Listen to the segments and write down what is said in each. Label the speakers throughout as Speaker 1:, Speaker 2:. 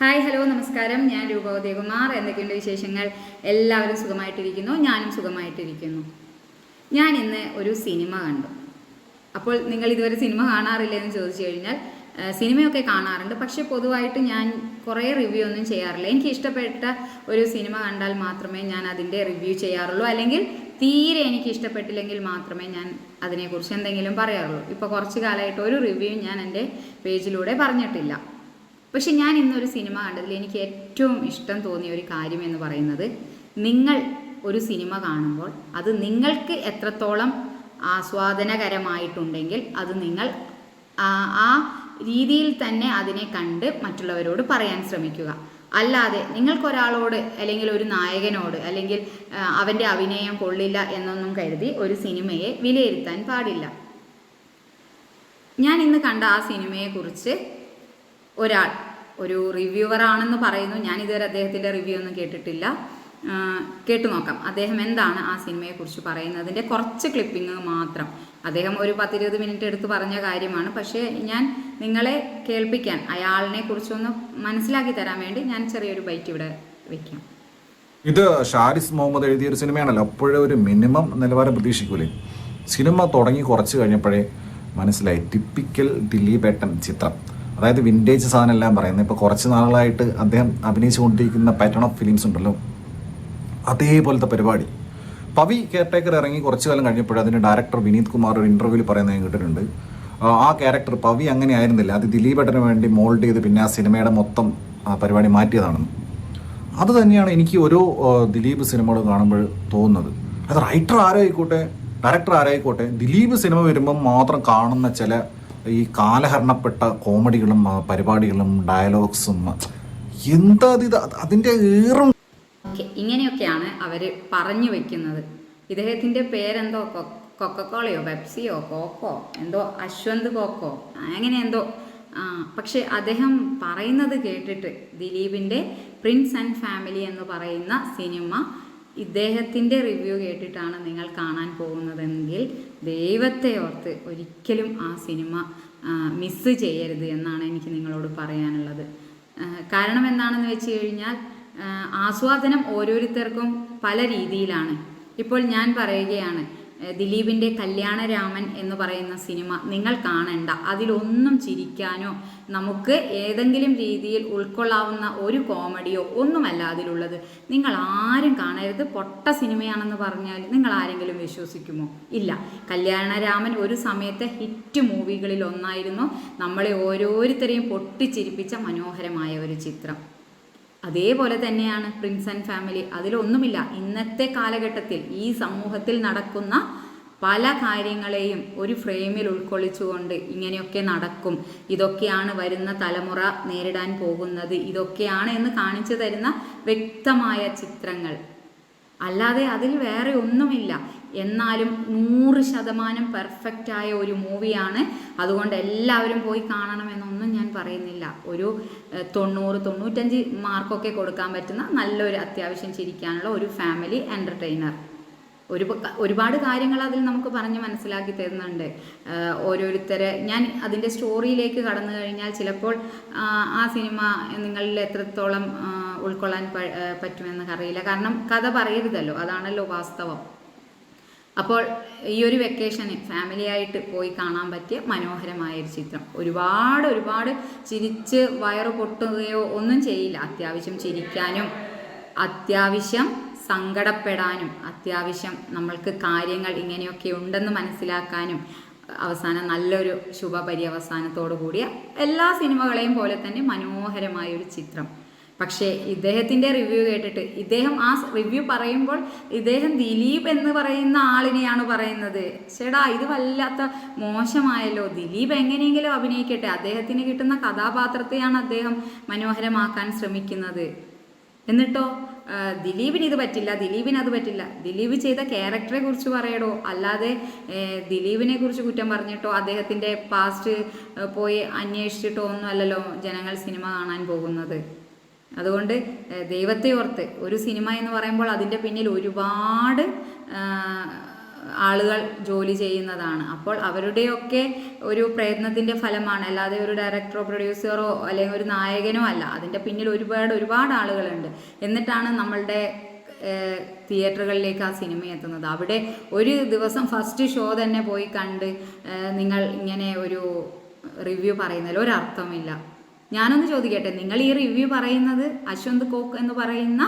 Speaker 1: Hi hello നമസ്കാരം. ഞാൻ രൂപ ഉദയകുമാർ. എന്തൊക്കെയുണ്ട് വിശേഷങ്ങൾ? എല്ലാവരും സുഖമായിട്ടിരിക്കുന്നു? ഞാനും സുഖമായിട്ടിരിക്കുന്നു. ഞാൻ ഇന്ന് ഒരു സിനിമ കണ്ടു. അപ്പോൾ നിങ്ങൾ ഇതുവരെ സിനിമ കാണാറില്ല എന്ന് ചോദിച്ചു കഴിഞ്ഞാൽ സിനിമയൊക്കെ കാണാറുണ്ട്. പക്ഷേ പൊതുവായിട്ട് ഞാൻ കുറേ റിവ്യൂ ഒന്നും ചെയ്യാറില്ല. എനിക്ക് ഇഷ്ടപ്പെട്ട ഒരു സിനിമ കണ്ടാൽ മാത്രമേ ഞാൻ അതിന്റെ റിവ്യൂ ചെയ്യാറുള്ളൂ. അല്ലെങ്കിൽ തീരെ എനിക്ക് ഇഷ്ടപ്പെട്ടില്ലെങ്കിൽ മാത്രമേ ഞാൻ അതിനെക്കുറിച്ച് എന്തെങ്കിലും പറയാറുള്ളൂ. ഇപ്പോൾ കുറച്ച് കാലമായിട്ട് ഒരു റിവ്യൂ ഞാൻ എന്റെ പേജിലൂടെ പറഞ്ഞിട്ടില്ല. പക്ഷെ ഞാൻ ഇന്നൊരു സിനിമ കണ്ടതിൽ എനിക്ക് ഏറ്റവും ഇഷ്ടം തോന്നിയ ഒരു കാര്യം എന്ന് പറയുന്നത് നിങ്ങൾ ഒരു സിനിമ കാണുമ്പോൾ അത് നിങ്ങൾക്ക് എത്രത്തോളം ആസ്വാദനകരമായിട്ടുണ്ടെങ്കിൽ അത് നിങ്ങൾ ആ രീതിയിൽ തന്നെ അതിനെ കണ്ട് മറ്റുള്ളവരോട് പറയാൻ ശ്രമിക്കുക. അല്ലാതെ നിങ്ങൾക്കൊരാളോട് അല്ലെങ്കിൽ ഒരു നായകനോട് അല്ലെങ്കിൽ അവന്റെ അഭിനയം കൊള്ളില്ല എന്നൊന്നും കരുതി ഒരു സിനിമയെ വിലയിരുത്താൻ പാടില്ല. ഞാൻ ഇന്ന് കണ്ട ആ സിനിമയെക്കുറിച്ച് ഒരാൾ ഒരു റിവ്യൂവർ ആണെന്ന് പറയുന്നു. ഞാൻ ഇതുവരെ അദ്ദേഹത്തിന്റെ റിവ്യൂ ഒന്നും കേട്ടിട്ടില്ല. കേട്ടു നോക്കാം അദ്ദേഹം എന്താണ് ആ സിനിമയെക്കുറിച്ച് പറയുന്നതിന്റെ കുറച്ച് ക്ലിപ്പിംഗ് മാത്രം. അദ്ദേഹം ഒരു പത്തിരുപത് മിനിറ്റ് എടുത്ത് പറഞ്ഞ കാര്യമാണ്. പക്ഷേ ഞാൻ നിങ്ങളെ കേൾപ്പിക്കാൻ അയാളിനെ കുറിച്ചൊന്ന് മനസ്സിലാക്കി തരാൻ വേണ്ടി ഞാൻ ചെറിയൊരു ബൈറ്റ് ഇവിടെ വെക്കാം.
Speaker 2: ഇത് ഷാരിസ് മുഹമ്മദ് എഴുതിയ ഒരു സിനിമയാണല്ലോ. അപ്പോഴേ ഒരു മിനിമം നിലവാരം പ്രതീക്ഷിക്കൂലേ. സിനിമ തുടങ്ങി കുറച്ച് കഴിഞ്ഞപ്പോഴേ മനസ്സിലായി. ടിപ്പിക്കൽ ദിലീപേട്ടൻ ചിത്രം. അതായത് വിന്റേജ് സാധനം എല്ലാം പറയുന്നത്. ഇപ്പോൾ കുറച്ച് നാളുകളായിട്ട് അദ്ദേഹം അഭിനയിച്ചുകൊണ്ടിരിക്കുന്ന പാറ്റേൺ ഓഫ് ഫിലിംസ് ഉണ്ടല്ലോ. അതേപോലത്തെ പരിപാടി. പവി കെയർടേക്കർ ഇറങ്ങി കുറച്ച് കാലം കഴിഞ്ഞപ്പോൾ അതിന്റെ ഡയറക്ടർ വിനീത് കുമാർ ഒരു ഇന്റർവ്യൂവിൽ പറയുന്നത് ഞാൻ കേട്ടിട്ടുണ്ട്. ആ, ക്യാരക്ടർ പവി അങ്ങനെ ആയിരുന്നില്ല. അത് ദിലീപേട്ടന് വേണ്ടി മോൾഡ് ചെയ്ത് പിന്നെ ആ സിനിമയുടെ മൊത്തം പരിപാടി മാറ്റിയതാണെന്ന് അത് തന്നെയാണ് എനിക്ക് ഓരോ ദിലീപ് സിനിമകൾ കാണുമ്പോൾ തോന്നുന്നത്. അത് റൈറ്റർ ആരായിക്കോട്ടെ ഡയറക്ടർ ആരായിക്കോട്ടെ ദിലീപ് സിനിമ വരുമ്പം മാത്രം കാണുന്ന ചില ഈ കാലഹരണപ്പെട്ട കോമഡികളും പരിപാടികളും ഡയലോഗ്സും എന്താ ഇത് അതിന്റെ ഏറും
Speaker 1: ഇങ്ങനെയൊക്കെയാണ് അവർ പറഞ്ഞു വെക്കുന്നത്. ഇദ്ദേഹത്തിന്റെ പേരെന്തോ? കൊക്കക്കോളയോ പെപ്സിയോ കോക്കോ എന്തോ അശ്വന്ത് കോക്കോ അങ്ങനെ എന്തോ. പക്ഷെ അദ്ദേഹം പറയുന്നത് കേട്ടിട്ട് ദിലീപിന്റെ പ്രിൻസ് ആൻഡ് ഫാമിലി എന്ന് പറയുന്ന സിനിമ ഇദ്ദേഹത്തിന്റെ റിവ്യൂ കേട്ടിട്ടാണ് നിങ്ങൾ കാണാൻ പോകുന്നതെങ്കിൽ ദൈവത്തെ ഓർത്ത് ഒരിക്കലും ആ സിനിമ മിസ് ചെയ്യരുത് എന്നാണ് എനിക്ക് നിങ്ങളോട് പറയാനുള്ളത്. കാരണം എന്താണെന്ന് വെച്ച് കഴിഞ്ഞാൽ ആസ്വാദനം ഓരോരുത്തർക്കും പല രീതിയിലാണ്. ഇപ്പോൾ ഞാൻ പറയുകയാണ് ദിലീപിന്റെ കല്യാണരാമൻ എന്ന് പറയുന്ന സിനിമ നിങ്ങൾ കാണണ്ട. അതിലൊന്നും ചിരിക്കാനോ നമുക്ക് ഏതെങ്കിലും രീതിയിൽ ഉൾക്കൊള്ളാവുന്ന ഒരു കോമഡിയോ ഒന്നുമല്ല അതിലുള്ളത്. നിങ്ങൾ ആരും കാണരുത്. പൊട്ട സിനിമയാണെന്ന് പറഞ്ഞാൽ നിങ്ങൾ ആരെങ്കിലും വിശ്വസിക്കുമോ? ഇല്ല. കല്യാണരാമൻ ഒരു സമയത്തെ ഹിറ്റ് മൂവികളിൽ ഒന്നായിരുന്നു. നമ്മളെ ഓരോരുത്തരെയും പൊട്ടിച്ചിരിപ്പിച്ച മനോഹരമായ ഒരു ചിത്രം. അതേപോലെ തന്നെയാണ് പ്രിൻസ് ആൻഡ് ഫാമിലി അതിലൊന്നുമില്ല. ഇന്നത്തെ കാലഘട്ടത്തിൽ ഈ സമൂഹത്തിൽ നടക്കുന്ന പല കാര്യങ്ങളെയും ഒരു ഫ്രെയിമിൽ ഉൾക്കൊള്ളിച്ചുകൊണ്ട് ഇങ്ങനെയൊക്കെ നടക്കും. ഇതൊക്കെയാണ് വരുന്ന തലമുറ നേരിടാൻ പോകുന്നത്. ഇതൊക്കെയാണ് എന്ന് കാണിച്ചു തരുന്ന വ്യക്തമായ ചിത്രങ്ങൾ. അല്ലാതെ അതിൽ വേറെ ഒന്നുമില്ല. എന്നാലും നൂറ് ശതമാനം പെർഫെക്റ്റ് ആയ ഒരു മൂവിയാണ് അതുകൊണ്ട് എല്ലാവരും പോയി കാണണമെന്നൊന്നും ഞാൻ പറയുന്നില്ല. ഒരു തൊണ്ണൂറ് തൊണ്ണൂറ്റഞ്ച് മാർക്കൊക്കെ കൊടുക്കാൻ പറ്റുന്ന നല്ലൊരു അത്യാവശ്യം ചിരിക്കാനുള്ള ഒരു ഫാമിലി എന്റർടൈനർ ഒരു ഒരുപാട് കാര്യങ്ങൾ അതിൽ നമുക്ക് പറഞ്ഞ് മനസ്സിലാക്കി തരുന്നുണ്ട്. ഓരോരുത്തരെ ഞാൻ അതിന്റെ സ്റ്റോറിയിലേക്ക് കടന്നു കഴിഞ്ഞാൽ ചിലപ്പോൾ ആ സിനിമ നിങ്ങളിൽ എത്രത്തോളം ഉൾക്കൊള്ളാൻ പറ്റുമെന്ന് അറിയില്ല. കാരണം കഥ പറയരുതല്ലോ. അതാണല്ലോ വാസ്തവം. അപ്പോൾ ഈ ഒരു വെക്കേഷന് ഫാമിലിയായിട്ട് പോയി കാണാൻ പറ്റിയ മനോഹരമായ ഒരു ചിത്രം. ഒരുപാട് ഒരുപാട് ചിരിച്ച് വയറ് പൊട്ടുകയോ ഒന്നും ചെയ്യില്ല. അത്യാവശ്യം ചിരിക്കാനും അത്യാവശ്യം സങ്കടപ്പെടാനും അത്യാവശ്യം നമ്മൾക്ക് കാര്യങ്ങൾ ഇങ്ങനെയൊക്കെ ഉണ്ടെന്ന് മനസ്സിലാക്കാനും അവസാനം നല്ലൊരു ശുഭപര്യവസാനത്തോടു കൂടിയ എല്ലാ സിനിമകളെയും പോലെ തന്നെ മനോഹരമായ ഒരു ചിത്രം. പക്ഷേ ഇദ്ദേഹത്തിന്റെ റിവ്യൂ കേട്ടിട്ട് ഇദ്ദേഹം ആ റിവ്യൂ പറയുമ്പോൾ ഇദ്ദേഹം ദിലീപ് എന്ന് പറയുന്ന ആളിനെയാണ് പറയുന്നത്. ചേടാ ഇത് വല്ലാത്ത മോശമായല്ലോ. ദിലീപ് എങ്ങനെയെങ്കിലും അഭിനയിക്കട്ടെ. അദ്ദേഹത്തിന് കിട്ടുന്ന കഥാപാത്രത്തെയാണ് അദ്ദേഹം മനോഹരമാക്കാൻ ശ്രമിക്കുന്നത്. എന്നിട്ടോ ദിലീപിന് ഇത് പറ്റില്ല ദിലീപിന് അത് പറ്റില്ല. ദിലീപ് ചെയ്ത ക്യാരക്ടറെ കുറിച്ച് പറയടോ. അല്ലാതെ ദിലീപിനെ കുറിച്ച് കുറ്റം പറഞ്ഞിട്ടോ അദ്ദേഹത്തിന്റെ പാസ്റ്റ് പോയി അന്വേഷിച്ചിട്ടോ ഒന്നും അല്ലല്ലോ ജനങ്ങൾ സിനിമ കാണാൻ പോകുന്നത്. അതുകൊണ്ട് ദൈവത്തെ ഓർത്ത് ഒരു സിനിമ എന്ന് പറയുമ്പോൾ അതിന്റെ പിന്നിൽ ഒരുപാട് ആളുകൾ ജോലി ചെയ്യുന്നതാണ്. അപ്പോൾ അവരുടെയൊക്കെ ഒരു പ്രയത്നത്തിന്റെ ഫലമാണ്. അല്ലാതെ ഒരു ഡയറക്ടറോ പ്രൊഡ്യൂസറോ അല്ലെങ്കിൽ ഒരു നായകനോ അല്ല. അതിന്റെ പിന്നിൽ ഒരുപാട് ഒരുപാട് ആളുകളുണ്ട്. എന്നിട്ടാണ് നമ്മളുടെ തിയേറ്ററുകളിലേക്ക് ആ സിനിമ എത്തുന്നത്. അവിടെ ഒരു ദിവസം ഫസ്റ്റ് ഷോ തന്നെ പോയി കണ്ട് നിങ്ങൾ ഇങ്ങനെ ഒരു റിവ്യൂ പറയുന്നതിൽ ഒരർത്ഥമില്ല ഞാനൊന്ന് ചോദിക്കട്ടെ നിങ്ങൾ ഈ റിവ്യൂ പറയുന്നത് അശ്വന്ത് കോക്ക് എന്ന് പറയുന്ന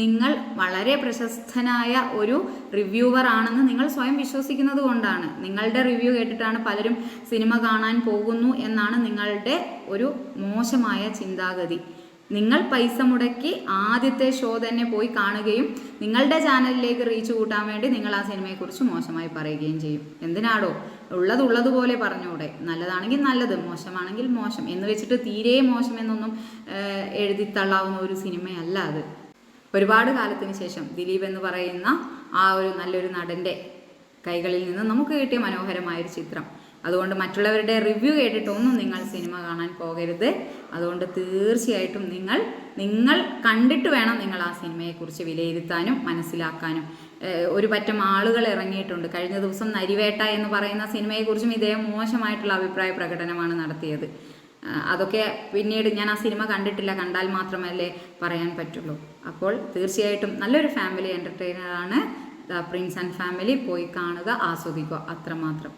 Speaker 1: നിങ്ങൾ വളരെ പ്രശസ്തനായ ഒരു റിവ്യൂവർ ആണെന്ന് നിങ്ങൾ സ്വയം വിശ്വസിക്കുന്നത് കൊണ്ടാണ്. നിങ്ങളുടെ റിവ്യൂ കേട്ടിട്ടാണ് പലരും സിനിമ കാണാൻ പോകുന്നു എന്നാണ് നിങ്ങളുടെ ഒരു മോശമായ ചിന്താഗതി. നിങ്ങൾ പൈസ മുടക്കി ആദ്യത്തെ ഷോ തന്നെ പോയി കാണുകയും നിങ്ങളുടെ ചാനലിലേക്ക് റീച്ച് കൂട്ടാൻ വേണ്ടി നിങ്ങൾ ആ സിനിമയെക്കുറിച്ച് മോശമായി പറയുകയും ചെയ്യും. എന്തിനാടോ? ഉള്ളത് ഉള്ളതുപോലെ പറഞ്ഞൂടെ. നല്ലതാണെങ്കിൽ നല്ലത് മോശമാണെങ്കിൽ മോശം. എന്ന് വെച്ചിട്ട് തീരെ മോശം എന്നൊന്നും എഴുതി എഴുതിത്തള്ളാവുന്ന ഒരു സിനിമയല്ല അത്. ഒരുപാട് കാലത്തിന് ശേഷം ദിലീപ് എന്ന് പറയുന്ന ആ ഒരു നല്ലൊരു നടന്റെ കൈകളിൽ നിന്ന് നമുക്ക് കിട്ടിയ മനോഹരമായൊരു ചിത്രം. അതുകൊണ്ട് മറ്റുള്ളവരുടെ റിവ്യൂ കേട്ടിട്ടൊന്നും നിങ്ങൾ സിനിമ കാണാൻ പോകരുത്. അതുകൊണ്ട് തീർച്ചയായിട്ടും നിങ്ങൾ നിങ്ങൾ കണ്ടിട്ട് വേണം നിങ്ങൾ ആ സിനിമയെക്കുറിച്ച് വിലയിരുത്താനും മനസ്സിലാക്കാനും. ഒരു പറ്റം ആളുകൾ ഇറങ്ങിയിട്ടുണ്ട്. കഴിഞ്ഞ ദിവസം നരിവേട്ട എന്ന് പറയുന്ന സിനിമയെക്കുറിച്ചും ഇതേ മോശമായിട്ടുള്ള അഭിപ്രായ പ്രകടനമാണ് നടത്തിയത്. അതൊക്കെ പിന്നീട് ഞാൻ ആ സിനിമ കണ്ടിട്ടില്ല കണ്ടാൽ മാത്രമല്ലേ പറയാൻ പറ്റുള്ളൂ. അപ്പോൾ തീർച്ചയായിട്ടും നല്ലൊരു ഫാമിലി എന്റർടൈനറാണ് ദ പ്രിൻസ് ആൻഡ് ഫാമിലി പോയി കാണുക ആസ്വദിക്കുക അത്രമാത്രം.